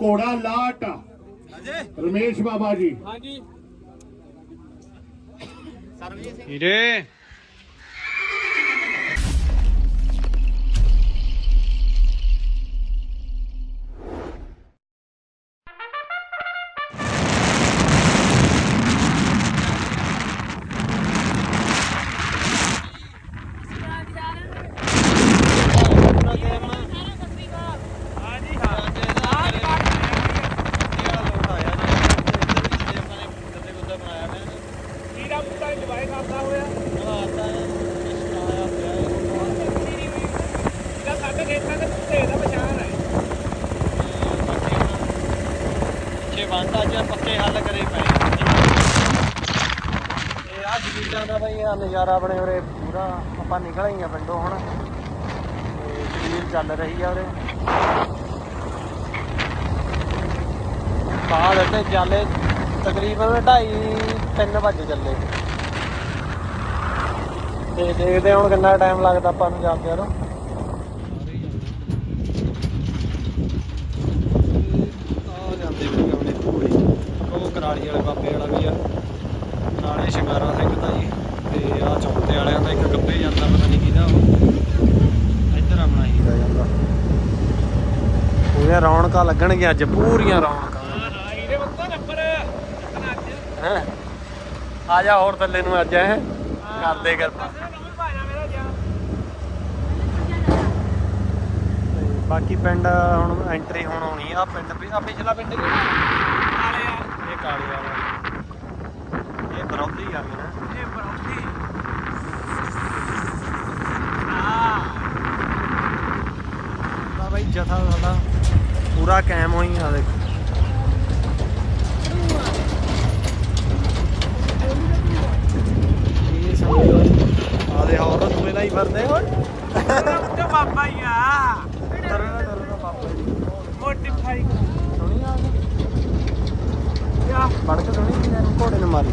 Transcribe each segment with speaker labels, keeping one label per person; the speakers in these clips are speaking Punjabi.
Speaker 1: ਘੋੜਾ ਲਾਟ। ਰਮੇਸ਼ ਬਾਬਾ ਜੀ।
Speaker 2: ਹਾਂਜੀ।
Speaker 3: ਹੀਰੇ ਆਪਣੇ ਉਰੇ ਪੂਰਾ, ਆਪਾਂ ਨਿਕਲ ਆਈਆਂ ਪਿੰਡੋਂ ਹੁਣ। ਤੇ ਜਗੀਰ ਚੱਲ ਰਹੀ ਆ ਉਰੇ। ਪਹਾੜ ਤੇ ਚੱਲੇ ਤਕਰੀਬਨ 2:30 3 ਵਜੇ ਚੱਲੇ। ਤੇ ਦੇਖਦੇ ਹੁਣ ਕਿੰਨਾ ਟਾਈਮ ਲੱਗਦਾ ਆਪਾਂ ਨੂੰ ਜਾਂਦੇ ਨੂੰ ਆ ਉਹ ਕਰਾਲੀ ਵਾਲੇ ਬਾਬੇ ਵਾਲਾ ਵੀ ਆ। ਨਾਲੇ ਸ਼ਿੰਗਾਰਾ ਸਿੰਘ ਦਾ ਜੀ ਤੇ ਆ ਚੌਂਤੇ ਵਾਲਿਆਂ ਦਾ ਇੱਕ ਗੱਬੇ ਜਾਂਦਾ ਪਤਾ ਨਹੀਂ ਕਿਹਦਾ ਉਹ। ਇੱਧਰ ਆਪਣਾ ਹੀਰਾ ਜਾਂਦਾ। ਪੂਰੀਆਂ ਰੌਣਕਾਂ ਲੱਗਣਗੀਆਂ ਅੱਜ ਪੂਰੀਆਂ ਰੌਣਕਾਂ।
Speaker 2: ਨੰਬਰ
Speaker 3: ਹੈ? ਆ ਜਾ ਹੋਰ ਥੱਲੇ ਨੂੰ ਅੱਜ ਹੈ? ਕਰਦੇ ਕਿਰਪਾ ਬਾਕੀ ਪਿੰਡ ਹੁਣ ਐਂਟਰੀ ਹੁਣ ਹੋਣੀ ਆ ਪਿੰਡ ਵੀ ਆ ਪਿਛਲਾ ਪਿੰਡ
Speaker 2: ਨਾਲੇ ਆ।
Speaker 3: ਇਹ ਕਾਲੀ ਵਾਲਾ। ਇਹ ਬਰੌਦੀ ਆ ਗਈ ਨਾ
Speaker 2: ਇਹ ਬਰੌਂਦੀ ਹਾਂ
Speaker 3: ਦਾ ਬਾਈ ਜਥਾ ਸਾਡਾ ਪੂਰਾ ਕਾਇਮ ਹੋਈ ਆ ਦੇਖ। ਇਹ ਸਮਝ ਆ ਦੇ ਹੋਰ ਦੂਏ ਲਈ ਫਿਰਦੇ। ਓਏ
Speaker 2: ਤੇ ਬਾਬਾ ਹੀ ਆ।
Speaker 3: ਤਰਨਾ ਤਰਨਾ ਪਾਪਾ ਜੀ
Speaker 2: ਮੋਟੀਫਾਈ
Speaker 3: ਸੁਣੀ ਆ
Speaker 2: ਯਾ।
Speaker 3: ਫੜ ਕੇ ਸੁਣੀ ਕਿ ਇਹਨੂੰ ਘੋੜੇ ਨੇ ਮਾਰੀ।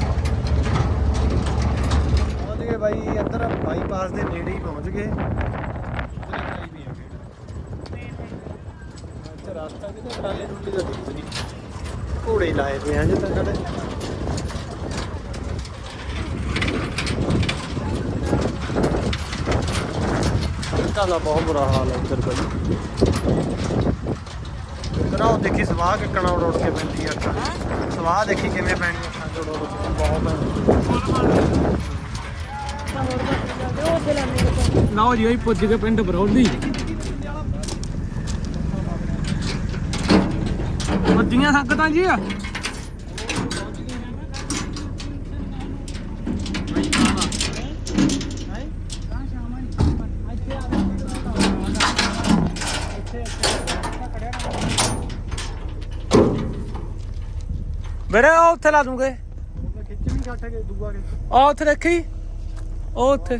Speaker 3: ਗਏ ਬਾਈ, ਇੱਧਰ ਬਾਈਪਾਸ ਦੇ ਨੇੜੇ ਹੀ ਪਹੁੰਚ ਗਏ। ਰਸਤਾ ਕਿਤੇ ਟਰਾਲੇ ਟੁੱਲੀ ਦਾ ਦਿਖ ਨਹੀਂ। ਘੋੜੇ ਲਾਏ ਪਏ ਆ ਜੇ ਤਾਂ ਦਾ ਬਹੁਤ ਬੁਰਾ ਹਾਲ ਹੈ ਇੱਧਰ ਬਾਈ ਇੱਧਰ ਦੇਖੀ ਸਵਾਹ ਕਿੱਕਣਾ ਉੜ ਕੇ ਪੈਂਦੀ ਆ ਸਵਾਹ ਦੇਖੀ ਕਿਵੇਂ ਪੈਣੀ ਅੱਖਾਂ ਚ ਉੜ ਬਹੁਤ
Speaker 2: ਲਓ ਜੀ ਅਸੀਂ ਪੁੱਜ ਗਏ ਪਿੰਡ ਬਰੌਲੀ ਵੱਜੀਆਂ ਸੰਗਤਾਂ ਜੀ ਬੇੜੇ ਉਹ ਉੱਥੇ ਲਾ ਦੂੰਗੇ
Speaker 3: ਖਿੱਚ ਵੀ ਕੱਟ ਕੇ ਦੂਆ ਕੇ
Speaker 2: ਆ ਉੱਥੇ ਦੇਖੀ ਉਹ ਉੱਥੇ।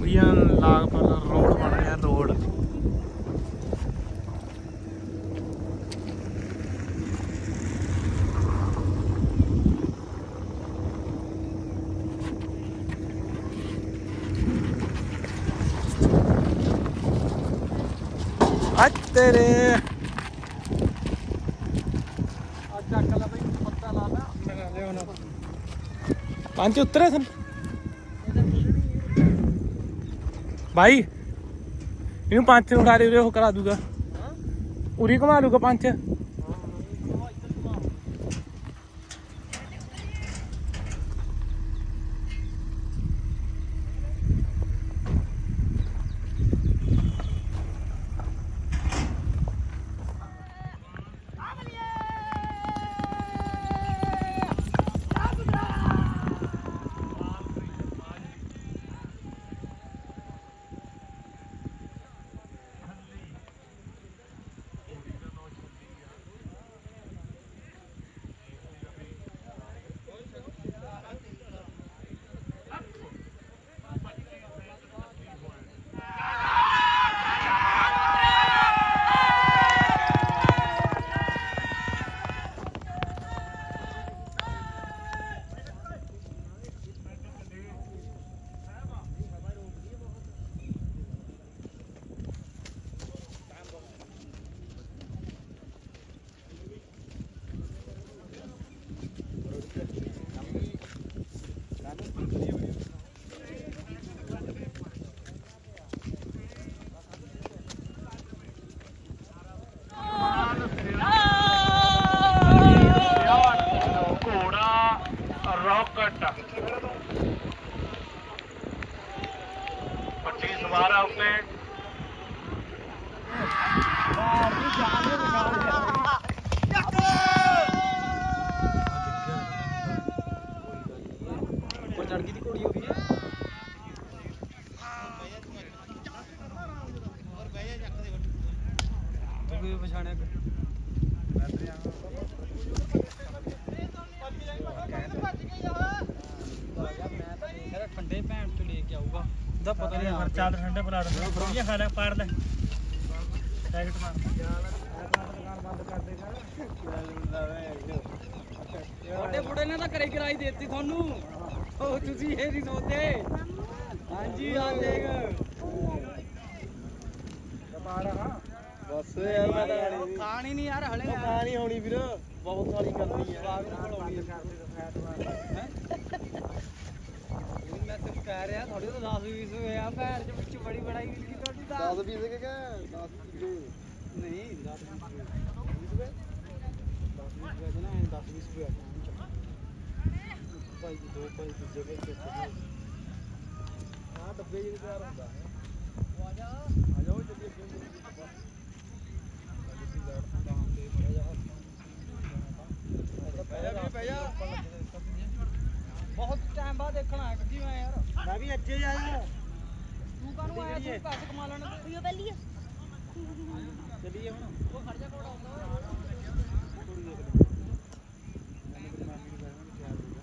Speaker 2: ਭਈਆ ਲਾਗ ਪਰ ਰੋਡ ਬਣ ਰਿਹਾ ਰੋਡ ਅੱਜ ਤੇਰੇ
Speaker 3: ਅੱਜ ਚੱਕ ਲਾ ਬਈ ਪੱਤਾ ਲਾ ਲਾ
Speaker 2: ਪੰਜ ਉਤਰੇ ਸਨ ਭਾਈ ਇਹਨੂੰ ਪੰਜ ਨੂੰ ਦੇ ਉਰੇ ਉਹ ਕਰਾ ਦੂਗਾ। ਉਰੀ ਘੁਮਾ ਲੂਗਾ ਪੰਜ।
Speaker 4: ਆ ਉੱਤੇ
Speaker 5: ਉੱਪਰ ਚੜ ਗਈ ਦੀ ਘੋੜੀ ਹੋ ਗਈ ਕੋਈ ਪਛਾਣਿਆ ਠੰਡੇ ਭੈਣ ਚ ਲੈ ਕੇ ਪਤਾ ਨਹੀਂ ਆ
Speaker 3: ਚਾਦਰ ਠੰਡੇ ਪਲਾਟ ਇਹ ਖਾ ਲੈ ਪਾੜ ਲੈ। ਪੈਕਟ ਮਾਰ।
Speaker 5: ਤੁਹਾਡੇ ਬੁੜੇ ਨੇ ਤਾਂ ਕਰੇ ਕਰਾਈ ਦਿੱਤੀ ਤੁਹਾਨੂੰ। ਉਹ ਤੁਸੀਂ ਇਹ ਨਹੀਂ ਸੋਚਦੇ। ਹਾਂਜੀ ਆ ਦੇਖ। ਬਸ ਯਾਰ ਮੈਂ ਤਾਂ ਖਾਣੀ ਨਹੀਂ ਯਾਰ ਹਲੇ। ਖਾਣੀ ਹੋਣੀ ਵੀਰ। ਬਹੁਤ ਸਾਰੀ ਕਰਨੀ ਹੈ ਬਾਗ ਕੋਲ ਆਉਣੀ ਹੈ ਤੇ ਕਹਿ ਰਿਹਾ ਤੁਹਾਡੇ ਤਾਂ 10 20 ਹੋਇਆ ਭੈਣ ਚ ਵਿੱਚ ਬੜੀ ਬੜਾਈ ਕੀਤੀ ਤੁਹਾਡੀ 10 20 ਕੇ ਕਹ 10 ਕਿਲੋ ਨਹੀਂ 10 20 ਰੁਪਏ। 10 20 ਰੁਪਏ? ਨਾ 10 20 ਰੁਪਏ ਭਾਈ ਜੀ ਦੋ ਭਾਈ ਦੀ ਜਗ੍ਹਾ ਤੇ ਹਾਂ ਡੱਬੇ ਜਿਹੜੇ ਤਿਆਰ ਹੁੰਦਾ। ਹੈ ਆ ਜਾ। ਆ ਜਾਓ ਜਲਦੀ ਅੱਗੇ ਬਹੁਤ ਟਾਈਮ ਬਾਅਦ ਦੇਖਣਾ ਹੈ ਕਿ ਮੈਂ ਯਾਰ। ਮੈਂ ਵੀ ਅੱਜੇ ਹੀ ਆਇਆ। ਤੂੰ ਕਾਹਨੂੰ ਆਇਆ? ਤੂੰ ਪੈਸੇ ਕਮਾ ਲੈਣਾ ਤੂੰ ਇਹ ਪਹਿਲੀ ਚੱਲੀਏ ਹੁਣ। ਉਹ ਖੜ ਜਾ ਕੋੜਾ ਆਉਂਦਾ ਕੁੜੀ ਦੇਖ ਲੈ ਮੈਨੂੰ ਤੇ ਮਾਮੀ ਨੂੰ ਕਹਿਣਾ ਕਿ ਆ ਜਾਊਗਾ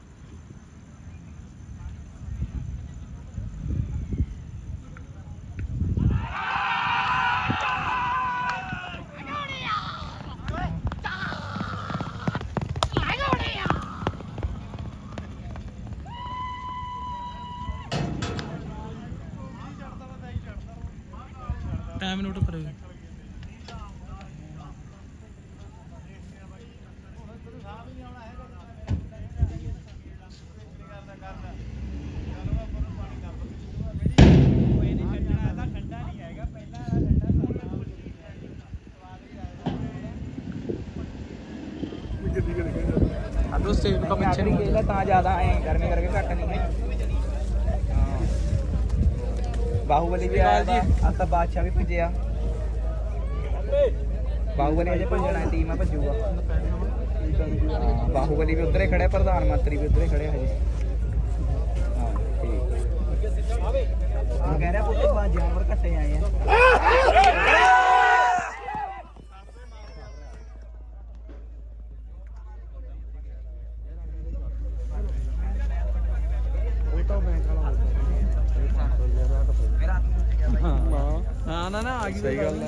Speaker 3: ਟਾਈਮ ਨੋਟ ਕਰੋ ਅਦੋਂ ਸਟੇਜ ਤੋਂ ਪਿੱਛੇ ਨਹੀਂ
Speaker 5: ਇਹਦਾ ਤਾਂ ਜ਼ਿਆਦਾ ਐ ਗਰਮੀ ਕਰਕੇ ਘੱਟ ਨਹੀਂ ਹੈ ਬਾਹੂਬਲੀ ਵੀ ਆਇਆ ਜੀ ਆ ਤਾਂ ਬਾਦਸ਼ਾਹ ਵੀ ਭੱਜਿਆ ਬਾਹੂਬਲੀ ਅਜੇ ਭੱਜਣਾ ਟੀਮ ਆ ਭੱਜੂਗਾ ਬਾਹੂਬਲੀ ਵੀ ਉਧਰੇ ਖੜਿਆ ਪ੍ਰਧਾਨ ਮੰਤਰੀ ਵੀ ਉਧਰੇ ਖੜਿਆ ਹਜੇ। ਹਾਂ ਠੀਕ। ਆ ਕਹਿ ਰਿਹਾ ਪੁੱਤ ਬਾਹਰ ਜਾਨਵਰ ਘੱਟੇ ਆਏ ਆ ਹਾਂ ਨਾ ਨਾ ਆ ਗਈ ਸਹੀ ਗੱਲ ਹੈ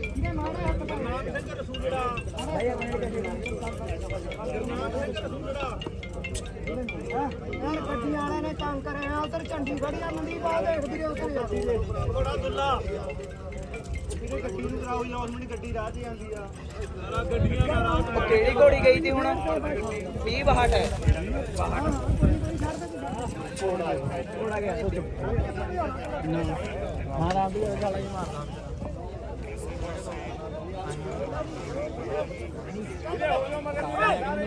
Speaker 6: ਗੱਡੀ ਵਾਲਿਆਂ ਨੇ ਤੰਗ ਕਰਿਆ ਉਧਰ ਝੰਡੀ ਫੜੀ ਆ ਮੰਡੀ ਬਾਹਰ ਦੇਖ ਵੀਰੇ ਉਧਰ ਜਾਂਦੀ ਜੇ
Speaker 4: ਬੜਾ ਦੁੱਲਾ ਵੀਰੇ ਗੱਡੀ ਨੂੰ ਕਰਾਓ ਜਾਂ ਉਸ ਮਣੀ ਗੱਡੀ ਰਾਹ 'ਚ ਜਾਂਦੀ ਆ ਸਾਰਾ ਗੱਡੀਆਂ ਦਾ ਰਾਹ
Speaker 5: ਉਹ ਕਿਹੜੀ ਘੋੜੀ ਗਈ ਤੀ ਹੁਣ? 20 62 ਹੈ। ਮਾਰਾ ਵੀ ਗਾਲਾ ਹੀ ਮਾਰਦਾ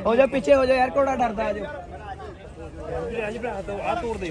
Speaker 5: ਹੋ ਜਾ ਪਿੱਛੇ ਹੋ ਜਾ ਯਾਰ ਘੋੜਾ ਡਰਦਾ ਆ ਜਾ
Speaker 4: ਵੀਰੇ ਅੱਜ ਭਰਾ ਤੋਂ ਆ ਤੋੜ ਦੇ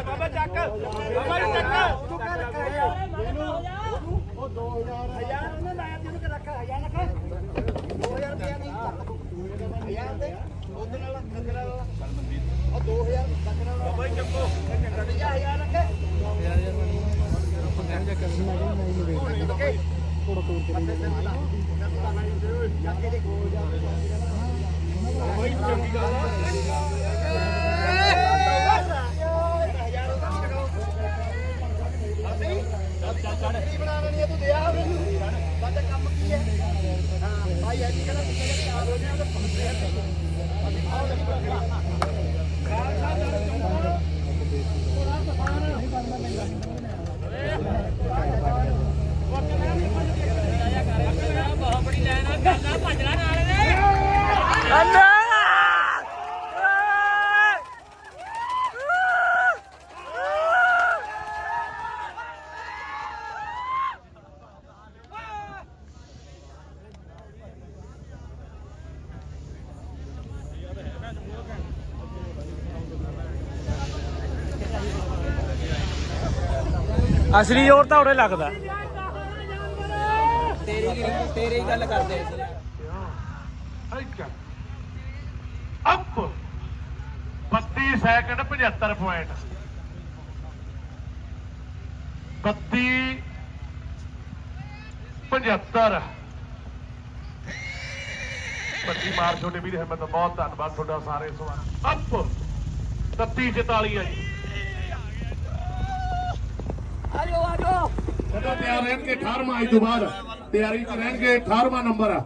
Speaker 4: ਬਾਬਾ ਚੱਕ
Speaker 3: ਬਾਬਾ ਚੱਕ
Speaker 5: ਤੂੰ ਕਰ
Speaker 4: ਕਰ ਹਜ਼ਾਰ ਉਹਨੇ ਲਾਇਆ ਤੇ ਉਹਨੂੰ ਕਿ ਰੱਖ ਹਜ਼ਾਰ ਰੱਖ 2000 ਰੁਪਏ ਨਹੀਂ ਹਜ਼ਾਰ ਤੇ ਉਹਦੇ ਨਾਲ ਖੰਗਰਾ ਵਾਲਾ
Speaker 5: ਉਹ 2000 ਖੰਗਰਾ ਵਾਲਾ ਬਾਈ ਚੱਕੋ ਚੰਗਾ ਤੇ ਹਜ਼ਾਰ ਰੱਖ, ਹਜ਼ਾਰ
Speaker 4: ਯਾਰ
Speaker 5: ਮੈਂ ਜਾ ਕਰਨਾ ਨਹੀਂ
Speaker 3: ਨਹੀਂ ਥੋੜਾ ਤੋੜ ਕੇ ਨਹੀਂ ਜਾ ਕੇ ਦੇਖੋ ਵੀ
Speaker 4: ਹੈ ਹਾਂ ਭਾਈ ਅੱਜ ਕਹਿੰਦਾ ਤੁਸੀਂ ਜੇ ਤਿਆਰ ਹੋ ਜਾਓ ਤਾਂ
Speaker 3: ਪਹੁੰਚਦੇ ਹਾਂ ਅਸੀਂ ਆਓ ਜੀ ਬਹੁਤ ਬੜੀ ਲੈਣਾ ਗੱਲਾਂ ਭੱਜਣਾ ਨਾਲ ਦੇ। ਅੰਨਾ ਅਸਲੀ ਜ਼ੋਰ ਤਾਂ ਉਰੇ ਲੱਗਦਾ।
Speaker 4: ਤੇਰੀ ਤੇਰੀ ਗੱਲ ਕਰਦੇ
Speaker 1: ਅਪ 32 ਸੈਕਿੰਡ 75 ਪੁਆਇੰਟ 32 75 ਬੱਤੀ ਮਾਰ ਛੋਟੇ ਵੀਰ ਹਿੰਮਤ ਬਹੁਤ ਧੰਨਵਾਦ ਤੁਹਾਡਾ ਸਾਰੇ ਸਵਾਲ। ਅਪ 33 44 ਹੈ ਜੀ ਜਦੋਂ ਤਿਆਰ ਰਹਿਣਗੇ 18ਵਾਂ ਅੱਜ ਤੋਂ ਬਾਅਦ ਤਿਆਰੀ 'ਚ ਰਹਿਣਗੇ 18ਵਾਂ ਨੰਬਰ। ਆ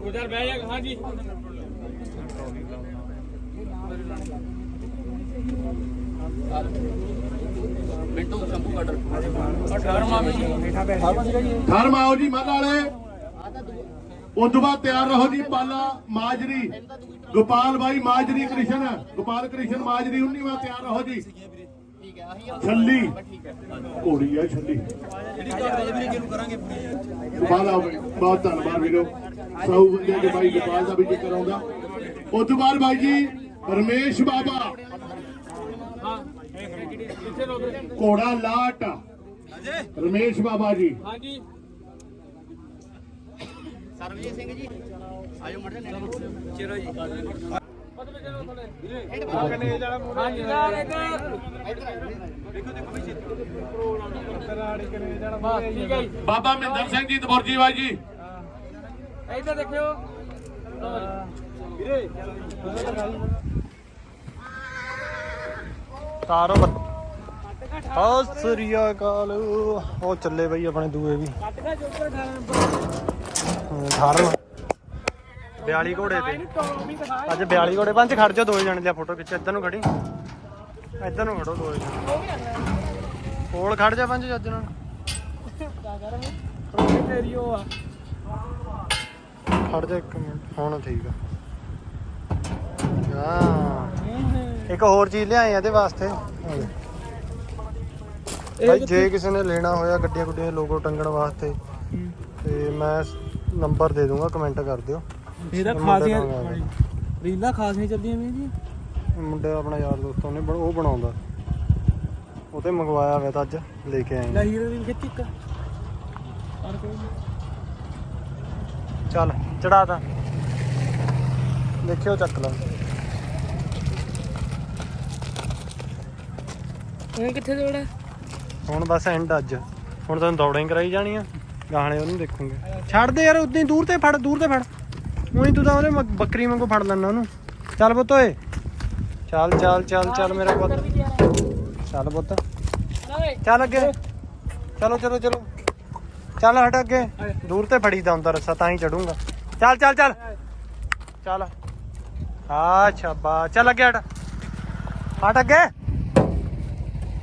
Speaker 3: ਉਧਰ ਬਹਿ ਜਾ ਹਾਂਜੀ।
Speaker 1: ਧਰਮ ਆਓ ਜੀ ਮੱਲ ਵਾਲੇ। ਉਸ ਤੋਂ ਬਾਅਦ ਤਿਆਰ ਰਹੋ ਜੀ ਪਾਲਾ ਮਾਜਰੀ। ਗੋਪਾਲ ਬਾਈ ਮਾਜਰੀ ਕ੍ਰਿਸ਼ਨ ਗੋਪਾਲ ਕ੍ਰਿਸ਼ਨ ਮਾਜਰੀ 19ਵਾਂ ਤਿਆਰ ਰਹੋ ਜੀ। ਛੱਲੀ। ਘੋੜੀ ਆ ਛੱਲੀ। ਗੋਪਾਲ ਆਓ ਬਹੁਤ ਧੰਨਵਾਦ ਵੀਰੋ। ਸੌ ਬੰਦੇ ਦੇ ਬਾਈ ਗੋਪਾਲ ਦਾ ਵੀ ਜ਼ਿਕਰ ਆਉਂਦਾ। ਉਸ ਤੋਂ ਬਾਅਦ ਬਾਈ ਜੀ ਰਮੇਸ਼ ਬਾਬਾ। ਘੋੜਾ ਲਾਟ। ਰਮੇਸ਼ ਬਾਬਾ ਜੀ।
Speaker 3: ਹਾਂਜੀ। ਹਾਂਜੀ ਯਾਰ ਇੱਧਰ ਬਸ ਠੀਕ ਹੈ ਜੀ।
Speaker 1: ਬਾਬਾ ਮਹਿੰਦਰ ਸਿੰਘ ਜੀ ਦਬੁਰਜੀ ਬਾਈ ਜੀ।
Speaker 3: ਇੱਧਰ ਦੇਖਿਓ। ਤਾਰੋ ਹੋ ਸਰੀਆ ਕਾਲ ਉਹ ਚੱਲੇ ਬਈ ਆਪਣੇ ਦੂਏ ਵੀ। ਧਰਮ 42 ਘੋੜੇ ਤੇ। ਅੱਜ 42 ਘੋੜੇ ਪੰਜ ਖੜ ਜਾ ਦੋਏ ਜਣੇ ਲਿਆ ਫੋਟੋ ਖਿੱਚ ਇੱਧਰ ਨੂੰ ਖੜੀ। ਇੱਧਰ ਨੂੰ ਖੜੋ ਦੋਏ ਜਣੇ। ਕੋਲ ਖੜ ਜਾ ਪੰਜ ਜੱਜ ਨਾਲ। ਤੇਰੀ ਉਹ ਆ। ਖੜ ਜਾ ਇੱਕ ਮਿੰਟ ਹੁਣ ਠੀਕ ਆ। ਹਾਂ। ਇੱਕ ਹੋਰ ਚੀਜ਼ ਲਿਆਏ ਆ ਇਹਦੇ ਵਾਸਤੇ। ਭਾਈ ਜੇ ਕਿਸੇ ਨੇ ਲੈਣਾ ਹੋਇਆ ਗੱਡੀਆਂ ਗੁੱਡੀਆਂ ਲੋਗੋ ਟੰਗਣ ਵਾਸਤੇ ਤੇ ਮੈਂ ਨੰਬਰ ਦੇ ਦੂੰਗਾ ਕਮੈਂਟ ਕਰ ਦਿਓ।
Speaker 4: ਇਹਦਾ ਖਾਸੀਆਂ ਰੀਲਾਂ ਖਾਸੀਆਂ ਚੱਲਦੀਆਂ ਵੀ ਜੀ।
Speaker 3: ਮੁੰਡਾ ਆਪਣਾ ਯਾਰ ਦੋਸਤ ਉਹਨੇ ਬਣ- ਉਹ ਬਣਾਉਂਦਾ। ਉਹ ਤੇ ਮੰਗਵਾਇਆ ਹੋਇਆ ਤਾਂ ਅੱਜ ਲੈ ਕੇ ਆਏ।
Speaker 4: ਲੈ। ਹੀਰੋ ਦੀ ਖਿੱਚ ਇੱਕ।
Speaker 3: ਚੱਲ ਚੜਾ ਤਾ। ਦੇਖਿਓ ਚੱਕ ਲਾ।
Speaker 4: ਉਹ ਕਿੱਥੇ ਦੌੜਾ
Speaker 3: ਹੁਣ ਬਸ ਐਂਡ ਅੱਜ। ਹੁਣ ਤੁਹਾਨੂੰ ਦੌੜਾਂ ਹੀ ਕਰਾਈ ਜਾਣੀਆਂ। ਗਾਣੇ ਉਹਨੂੰ ਦੇਖੂਗੇ। ਛੱਡ ਦੇ ਯਾਰ ਉਦਾਂ ਹੀ ਦੂਰ ਤੇ ਫੜ ਦੂਰ ਤੇ ਫੜ। ਉਹੀ ਤੂੰ ਤਾਂ ਉਹਨੇ ਮ- ਬੱਕਰੀ ਵਾਂਗੂ ਫੜ ਲੈਣਾ ਉਹਨੂੰ। ਚੱਲ ਪੁੱਤ ਓਏ। ਚੱਲ ਚੱਲ ਚੱਲ ਚੱਲ ਮੇਰਾ ਪੁੱਤ। ਚੱਲ ਪੁੱਤ। ਚੱਲ ਅੱਗੇ। ਚਲੋ ਚਲੋ ਚਲੋ। ਚੱਲ ਹਟ ਅੱਗੇ। ਦੂਰ ਤੇ ਫੜੀਦਾ ਹੁੰਦਾ ਰੱਸਾ ਤਾਂ ਹੀ ਚੜੂੰਗਾ। ਚੱਲ ਚੱਲ ਚੱਲ। ਚੱਲ। ਆ ਸ਼ਾਬਾ ਚੱਲ ਅੱਗੇ ਹਟ। ਹਟ ਅੱਗੇ।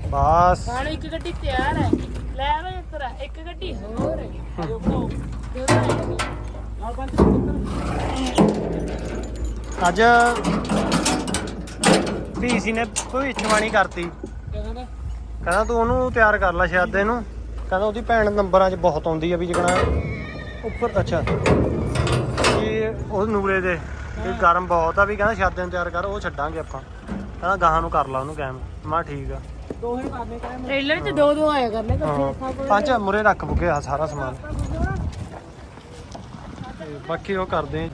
Speaker 3: ਬਸ।
Speaker 7: ਹੁਣ ਇੱਕ ਗੱਡੀ ਤਿਆਰ ਹੈ। ਲੈ ਵੇ ਤੇਰਾ ਇੱਕ ਗੱਡੀ ਹੋਰ ਹੈ।
Speaker 3: ਅੱਜ ਪੀਸੀ ਨੇ ਭਵਿੱਖਬਾਣੀ ਕਰਤੀ। ਕਹਿੰਦਾ ਤੂੰ ਉਹਨੂੰ ਤਿਆਰ ਕਰ ਲੈ ਸ਼ਾਦੇ ਨੂੰ ਕਹਿੰਦਾ ਉਹਦੀ ਭੈਣ ਨੰਬਰਾਂ 'ਚ ਬਹੁਤ ਆਉਂਦੀ ਆ ਵੀ ਜਿਕਣਾ ਉੱਪਰ ਅੱਛਾ। ਕਿ ਉਹ ਨੂਰੇ ਦੇ ਵੀ ਗਰਮ ਬਹੁਤ ਆ ਵੀ ਕਹਿੰਦਾ ਸ਼ਾਦੇ ਨੂੰ ਤਿਆਰ ਕਰ ਉਹ ਛੱਡਾਂਗੇ ਆਪਾਂ। ਕਹਿੰਦਾ ਗਾਹਾਂ ਨੂੰ ਕਰ ਲਾ ਉਹਨੂੰ ਕੈਮ ਮੈਂ ਕਿਹਾ ਠੀਕ ਆ।
Speaker 7: ਟ੍ਰੇਲਰ 'ਚ ਦੋ ਦੋ ਆਇਆ ਕਰਨੇ
Speaker 3: ਹਾਂ। ਪੰਜ ਮੁਰੇ ਰੱਖ ਆ ਸਾਰਾ ਸਮਾਨ। ਤੇ ਬਾਕੀ ਉਹ ਕਰਦੇ ਆ।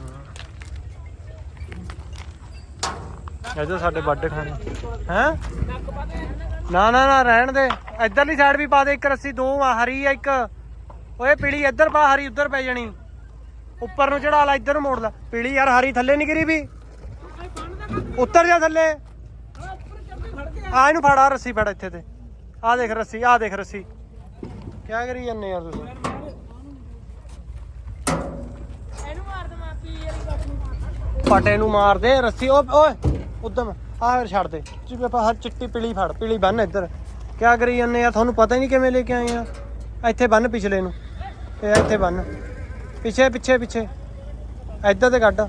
Speaker 3: ਇਹਦੇ ਸਾਡੇ ਵੱਡੇ ਖਾਣੇ। ਹੈ? ਨਾ ਨਾ ਨਾ, ਰਹਿਣ ਦੇ। ਇਧਰਲੀ ਸਾਈਡ ਵੀ ਪਾ ਦੇ, ਇੱਕ ਰੱਸੀ, ਦੋ ਆ, ਹਰੀ ਆ, ਇੱਕ। ਓਏ, ਪੀਲੀ, ਇੱਧਰ ਪਾ, ਹਰੀ ਉੱਧਰ ਪੈ ਜਾਣੀ। ਉੱਪਰ ਨੂੰ ਚੜਾ ਲਾ, ਇੱਧਰ ਨੂੰ ਮੋੜ ਲਾ। ਪੀਲੀ ਯਾਰ, ਹਰੀ ਥੱਲੇ ਨਹੀਂ ਗਿਰੀ ਵੀ। ਉੱਤਰ ਜਾ ਥੱਲੇ। ਆ, ਇਹਨੂੰ ਫੜ, ਆ ਰੱਸੀ ਫੜ ਇੱਥੇ ਤੇ। ਆ ਦੇਖ ਰੱਸੀ, ਆ ਦੇਖ ਰੱਸੀ। ਕਿਆ ਕਰੀ ਜੰਨੇ ਯਾਰ ਤੁਸੀਂ
Speaker 7: ਇਹਨੂੰ ਮਾਰ ਦਵਾਂ ਪੀ ਵਾਲੀ ਗੱਡੀ ਨੂੰ
Speaker 3: ਪਟੇ ਨੂੰ ਮਾਰ ਦੇ ਰੱਸੀ। ਓ- ਓਏ ਉਦਮ ਆ ਫਿਰ ਛੱਡ ਦੇ। ਜਿਵੇਂ ਆਪਾਂ ਚਿੱਟੀ ਪੀਲੀ ਫੜ, ਪੀਲੀ ਬੰਨ ਇੱਧਰ। ਕਿਆ ਕਰੀ ਜਾਂਦੇ ਆ? ਤੁਹਾਨੂੰ ਪਤਾ ਹੀ ਨਹੀਂ ਕਿਵੇਂ ਲੈ ਕੇ ਆਏ ਆ। ਇੱਥੇ ਬੰਨ ਪਿਛਲੇ ਨੂੰ। ਤੇ ਇੱਥੇ ਬੰਨ। ਪਿੱਛੇ ਪਿੱਛੇ ਪਿੱਛੇ। ਇੱਧਰ ਤੇ ਕੱਢ।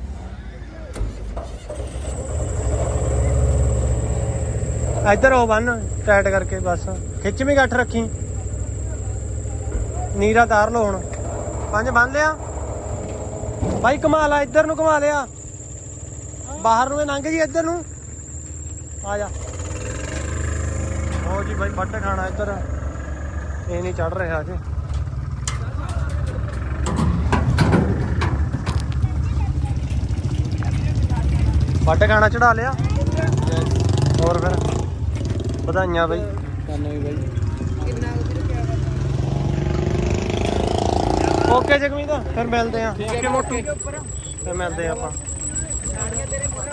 Speaker 3: ਇੱਧਰ ਉਹ ਬੰਨ, ਟਾਈਟ ਕਰਕੇ ਬਸ। ਖਿੱਚ ਵੀ ਗੱਠ ਰੱਖੀ। ਨੀਰਾ ਤਾਰ ਲੋ ਹੁਣ। ਪੰਜ ਬੰਨ ਲਿਆ। ਬਾਈ ਕਮਾ ਲਾ ਇੱਧਰ ਨੂੰ ਕਮਾ ਲਿਆ। ਬਾਹਰ ਨੂੰ ਇਹ ਲੰਘ ਜੀ ਇੱਧਰ ਨੂੰ। ਆ ਜਾ। ਹੋ ਜੀ ਬਾਈ ਵੱਟ ਖਾਣਾ ਇੱਧਰ। ਇਹ ਨਹੀਂ ਚੜ ਰਿਹਾ ਅਜੇ ਵੱਟ ਖਾਣਾ ਚੜਾ ਲਿਆ? ਹੋਰ ਫਿਰ? ਵਧਾਈਆਂ ਬਾਈ।
Speaker 5: ਤੁਹਾਨੂੰ ਵੀ ਬਾਈ
Speaker 3: ਓਕੇ ਜਗਮੀਤ ਫਿਰ ਮਿਲਦੇ ਆ ਓਕੇ ਮੋਟੂ ਫਿਰ ਮਿਲਦੇ ਆ ਆਪਾਂ। tenemos.